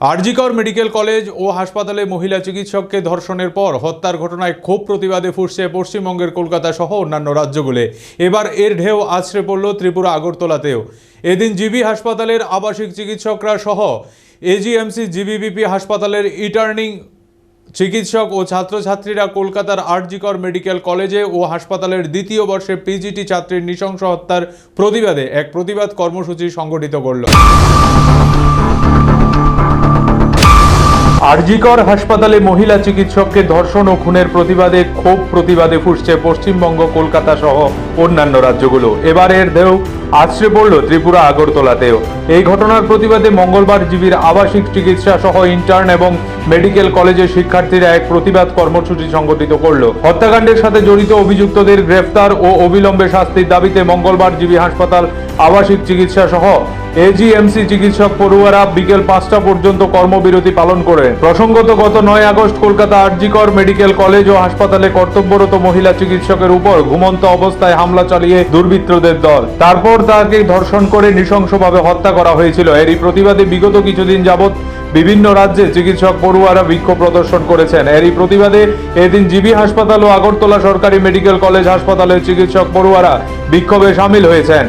RG Kar medical college ও হাসপাতালে মহিলা চিকিৎসককে ধর্ষণের পর হত্যার ঘটনায় ক্ষোভ প্রতিবাদে ফুসছে পশ্চিমবঙ্গের কলকাতা সহ অন্যান্য রাজ্যগুলি। এবার এর ঢেউ আছড়ে পড়ল ত্রিপুরা আগরতলাতেও। এদিন জিবি হাসপাতালের আবাসিক চিকিৎসকরা সহ এজিএমসি জিবিবিপি হাসপাতালের ইটার্নিং চিকিৎসক ও ছাত্রছাত্রীরা কলকাতার আরজিকর মেডিকেল কলেজে ও হাসপাতালের দ্বিতীয় বর্ষে পিজিটি ছাত্রীর নৃশংস হত্যার প্রতিবাদে এক প্রতিবাদ কর্মসূচি সংগঠিত করল। আরজিকর হাসপাতালে মহিলা চিকিৎসককে ধর্ষণ ও খুনের প্রতিবাদে ক্ষোভ প্রতিবাদে ফুসছে পশ্চিমবঙ্গ, কলকাতা সহ অন্যান্য রাজ্যগুলো। এবারের ঢেউ আছড়ে পড়ল ত্রিপুরা, আগরতলাতেও। এই ঘটনার প্রতিবাদে মঙ্গলবার জিবির আবাসিক চিকিৎসা সহ ইন্টার্ন এবং মেডিকেল কলেজের শিক্ষার্থীরা এক প্রতিবাদ কর্মসূচি সংগঠিত করল। হত্যাকাণ্ডের সাথে জড়িত অভিযুক্তদের গ্রেফতার ও অবিলম্বে শাস্তির দাবিতে মঙ্গলবার জিবি হাসপাতাল আবাসিক চিকিৎসা সহ এজিএমসি চিকিৎসক পড়ুয়ারা বিকেল পাঁচটা পর্যন্ত কর্মবিরতি পালন করে। প্রসঙ্গত, গত নয় August Kolkata RG Kar medical college ও হাসপাতালে কর্তব্যরত মহিলা চিকিৎসকের উপর ঘুমন্ত অবস্থায় হামলা চালিয়ে দুর্বৃত্তদের দল। তারপর তাকে ধর্ষণ করে নৃশংসভাবে হত্যা করা হয়েছিল। এরই প্রতিবাদে বিগত কিছুদিন যাবৎ বিভিন্ন রাজ্যে চিকিৎসক পড়ুয়ারা বিক্ষোভ প্রদর্শন করেছেন। এরই প্রতিবাদে এদিন জিবি হাসপাতাল ও আগরতলা সরকারি মেডিকেল কলেজ হাসপাতালের চিকিৎসক পড়ুয়ারা বিক্ষোভে সামিল হয়েছেন।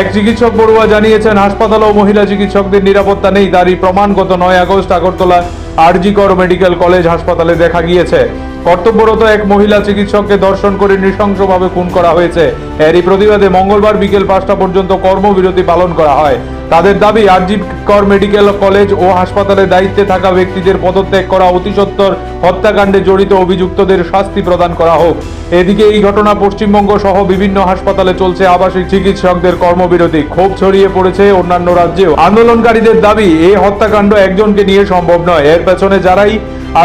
এক চিকিৎসক বড়ুয়া জানিয়েছেন, হাসপাতাল ও মহিলা চিকিৎসকদের নিরাপত্তা নেই। তারই প্রমাণ গত নয় August Agartala RG Kar medical college হাসপাতালে দেখা গিয়েছে। কর্তব্যরত এক মহিলা চিকিৎসককে দর্শন করে নৃশংসভাবে খুন করা হয়েছে। এরই প্রতিবাদে মঙ্গলবার বিকেল পাঁচটা পর্যন্ত কর্মবিরতি পালন করা হয়। তাদের দাবি, আরজি কর মেডিকেল কলেজ ও হাসপাতালে দায়িত্বে থাকা ব্যক্তিদের পদত্যাগ করা অতি সত্বর। হত্যাকাণ্ডে জড়িত অভিযুক্তদের শাস্তি প্রদান করা হোক। এদিকে এই ঘটনা পশ্চিমবঙ্গ সহ বিভিন্ন হাসপাতালে চলছে আবাসিক চিকিৎসকদের কর্মবিরতি। ক্ষোভ ছড়িয়ে পড়েছে অন্যান্য রাজ্যেও। আন্দোলনকারীদের দাবি এই হত্যাকাণ্ড একজনকে নিয়ে সম্ভব নয়। এর পেছনে যারাই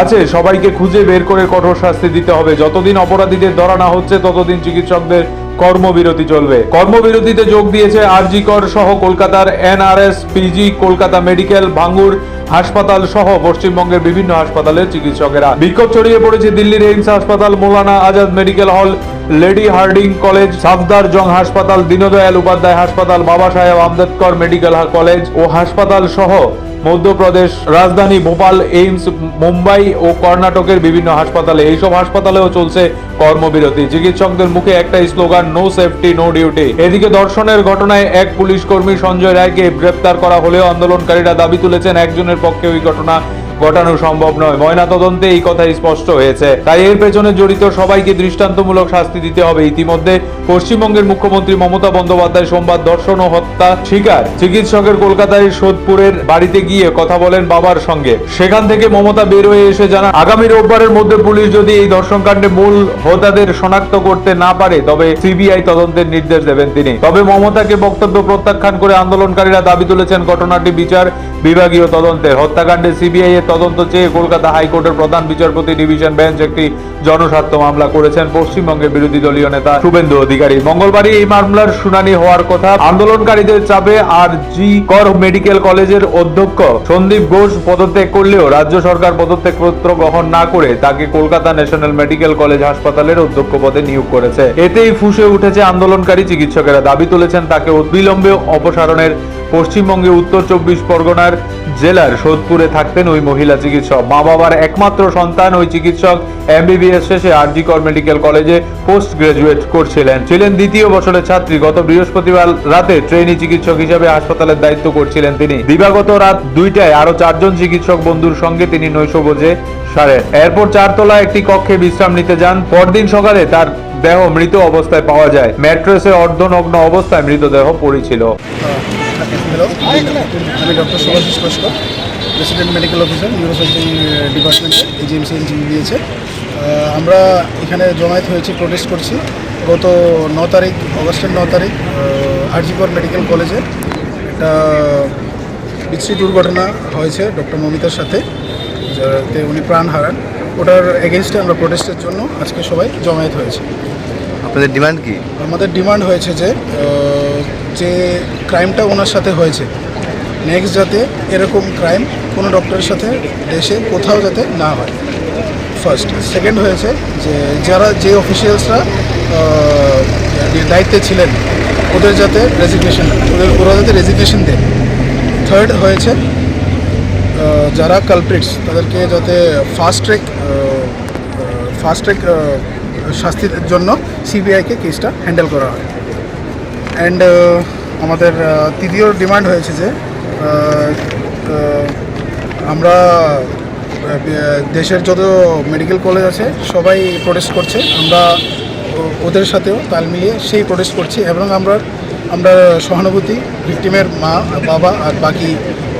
আছে, সবাইকে খুঁজে বের করে কঠোর শাস্তি দিতে হবে। যতদিন অপরাধীদের ধরা না হচ্ছে, ততদিন চিকিৎসকদের কর্মবিরতি চলবে। কর্মবিরতিতে যোগ দিয়েছে আরজি কর সহ কলকাতার NRS, PG, Kolkata medical, Bangur হাসপাতাল সহ পশ্চিমবঙ্গের বিভিন্ন হাসপাতালের চিকিৎসকেরা। বিক্ষোভ ছড়িয়ে পড়েছে দিল্লির এইমস হাসপাতাল, মৌলানা আজাদ মেডিকেল হল। Lady Hardinge college, Safdar Jung হাসপাতাল, দীনদয়াল উপাধ্যায় হাসপাতাল, বাবা সাহেব আম্বেদকর মেডিকেল কলেজ ও হাসপাতাল সহ মধ্যপ্রদেশ রাজধানী ভোপাল, এইমস, মুম্বাই ও কর্ণাটকের বিভিন্ন হাসপাতালে। এইসব হাসপাতালেও চলছে কর্মবিরতি। চিকিৎসকদের মুখে একটাই slogan no safety no duty এদিকে ধর্ষণের ঘটনায় এক পুলিশ কর্মী সঞ্জয় রায়কে গ্রেপ্তার করা হলেও আন্দোলনকারীরা দাবি তুলেছেন, একজনের পক্ষে ওই ঘটনা ঘটানো সম্ভব নয়। ময়না তদন্তে এই কথাই স্পষ্ট হয়েছে। তাই এর পেছনে জড়িত সবাইকে দৃষ্টান্তমূলক শাস্তি দিতে হবে। ইতিমধ্যে পশ্চিমবঙ্গের মুখ্যমন্ত্রী মমতা বন্দ্যোপাধ্যায় সোমবার ধর্ষণ ও হত্যা শিকার। চিকিৎসকের কলকাতার সোদপুরের বাড়িতে গিয়ে কথা বলেন বাবার সঙ্গে। সেখান থেকে মমতা বের হয়ে এসে জানান, আগামী রোববারের মধ্যে পুলিশ যদি এই ধর্ষণকাণ্ডে মূল হোতাদের শনাক্ত করতে না পারে, তবে সিবিআই তদন্তের নির্দেশ দেবেন তিনি। তবে মমতাকে বক্তব্য প্রত্যাখ্যান করে আন্দোলনকারীরা দাবি তুলেছেন, ঘটনাটি বিচার বিভাগীয় তদন্তের হত্যাকাণ্ডে সিবিআই এর তদন্ত চেয়ে কলকাতা হাইকোর্টের প্রধান বিচারপতি ডিভিশন বেঞ্চ একটি জনস্বার্থ মামলা করেছেন পশ্চিমবঙ্গের বিরোধী দলীয় নেতা শুভেন্দু অধিকারী। মঙ্গলবারই এই মামলার শুনানি হওয়ার কথা আন্দোলনকারীদের চাপে আর জি কর মেডিকেল কলেজের অধ্যক্ষ সন্দীপ ঘোষ পদত্যাগ করলেও রাজ্য সরকার পদত্যাগ পত্র গ্রহণ না করে তাকে কলকাতা ন্যাশনাল মেডিকেল কলেজ হাসপাতালের অধ্যক্ষ পদে নিয়োগ করেছে। এতেই ফুসে উঠেছে আন্দোলনকারী চিকিৎসকেরা। দাবি তুলেছেন তাকে অবিলম্বে অপসারণের পশ্চিমবঙ্গে উত্তর চব্বিশ পরগনার জেলার সোদপুরে থাকতেন ওই মহিলা চিকিৎসক। মা বাবার একমাত্র সন্তান ওই চিকিৎসক। এমবিবিএস শেষে আরজিকর মেডিকেল কলেজে পোস্ট গ্রাজুয়েট করছিলেন। ছিলেন দ্বিতীয় বছরের ছাত্রী। গত বৃহস্পতিবার রাতে ট্রেনি চিকিৎসক হিসেবে হাসপাতালের দায়িত্ব করছিলেন তিনি। দিবাগত রাত দুইটায় আরও চারজন চিকিৎসক বন্ধুর সঙ্গে তিনি নৈশভোজে সারেন। এরপর চারতলা একটি কক্ষে বিশ্রাম নিতে যান। পরদিন সকালে তার দেহ মৃত অবস্থায় পাওয়া যায়। ম্যাট্রেসে অর্ধনগ্ন অবস্থায় মৃতদেহ পড়েছিল। হ্যালো আমি doctor Subhashis Laskar president medical officer neurosurgery ডিপার্টমেন্টে এজিএমসি এনজিও দিয়েছে আমরা এখানে জমায়েত হয়েছি প্রোটেস্ট করছি। গত ন তারিখ অগস্টের ন তারিখ আরজিকর মেডিকেল কলেজে একটা বিশ্রী দুর্ঘটনা হয়েছে ডক্টর মমিতার সাথে যাতে উনি প্রাণ হারান। ওটার এগেনস্টে আমরা প্রোটেস্টের জন্য আজকে সবাই জমায়েত হয়েছে। আপনাদের ডিমান্ড কি? আমাদের ডিমান্ড হয়েছে যে আহ, যে ক্রাইমটা ওনার সাথে হয়েছে। নেক্সট যাতে এরকম ক্রাইম কোনো ডক্টরের সাথে দেশে কোথাও যাতে না হয়। ফার্স্ট সেকেন্ড হয়েছে যে যারা যে অফিসিয়ালসরা দায়িত্বে ছিলেন, ওদের যাতে রেজিগনেশন ওদের, ওরা যাতে রেজিগনেশন দেয় থার্ড হয়েছে যারা কালপ্রিটস তাদেরকে যাতে ফাস্ট ট্র্যাক ফাস্ট ট্র্যাক শাস্তির জন্য সিবিআইকে কেসটা হ্যান্ডেল করা হয়। অ্যান্ড আমাদের তৃতীয় ডিমান্ড হয়েছে যে আহ, আমরা দেশের যত মেডিকেল কলেজ আছে সবাই প্রোটেস্ট করছে। আমরা ওদের সাথেও তাল মিলিয়ে সেই প্রোটেস্ট করছি। এবং আমরা আমরা সহানুভূতি ভিকটিমের মা বাবা আর বাকি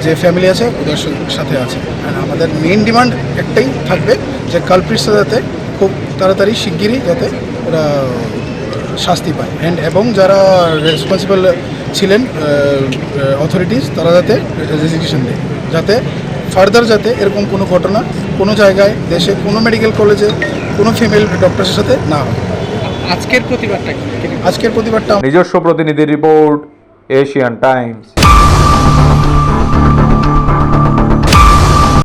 যে ফ্যামিলি আছে ওদের সাথে আছে। আমাদের মেন ডিমান্ড একটাই থাকবে যে কালপ্রিটসরা যাতে খুব তাড়াতাড়ি শিগগিরই যাতে ওরা শাস্তি পায়। অ্যান্ড এবং যারা রেসপন্সিবল ছিলেন অথরিটিস তারা যাতে রেজিগনেশন দেয়। যাতে ফার্দার যাতে এরকম কোনো ঘটনা কোনো জায়গায় দেশে কোনো মেডিকেল কলেজে কোনো ফিমেল ডক্টরের সাথে না হয়। আজকের প্রতিবাদটা আজকের প্রতিবাদটা নিজস্ব প্রতিনিধি রিপোর্ট এশিয়ান টাইমস